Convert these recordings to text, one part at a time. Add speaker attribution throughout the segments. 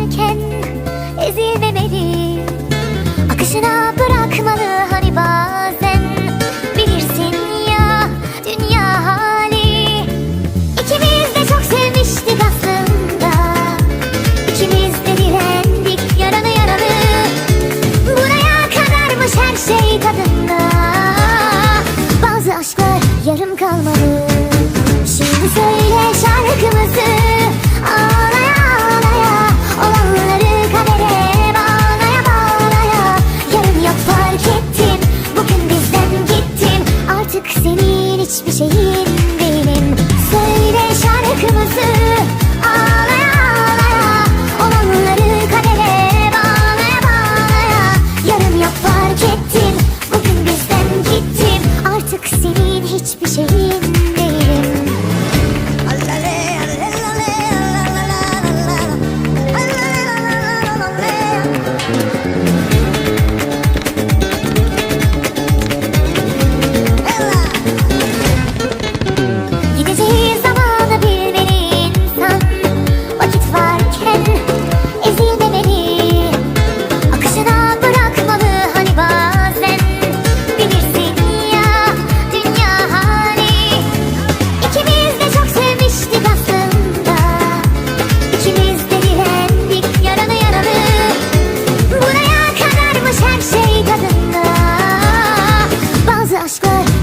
Speaker 1: varken ezilmemeli Akışına bırakmalı hiçbir şey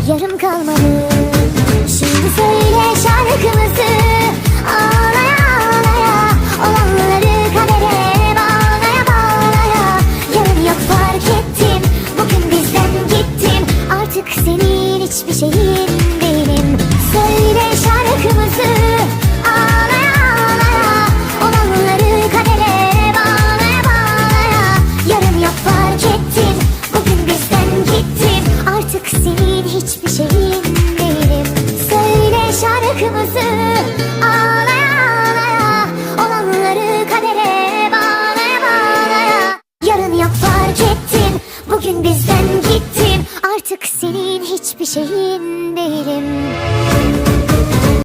Speaker 1: yarım kalmadı. Şimdi söyle şarkımızı. Ağlaya ağlaya. Olanları kadere bağlaya bağlaya. Yarın yok fark ettim. Bugün bizden gittin Artık senin hiçbir şeyin değilim Söyle şarkımızı. Artık sin see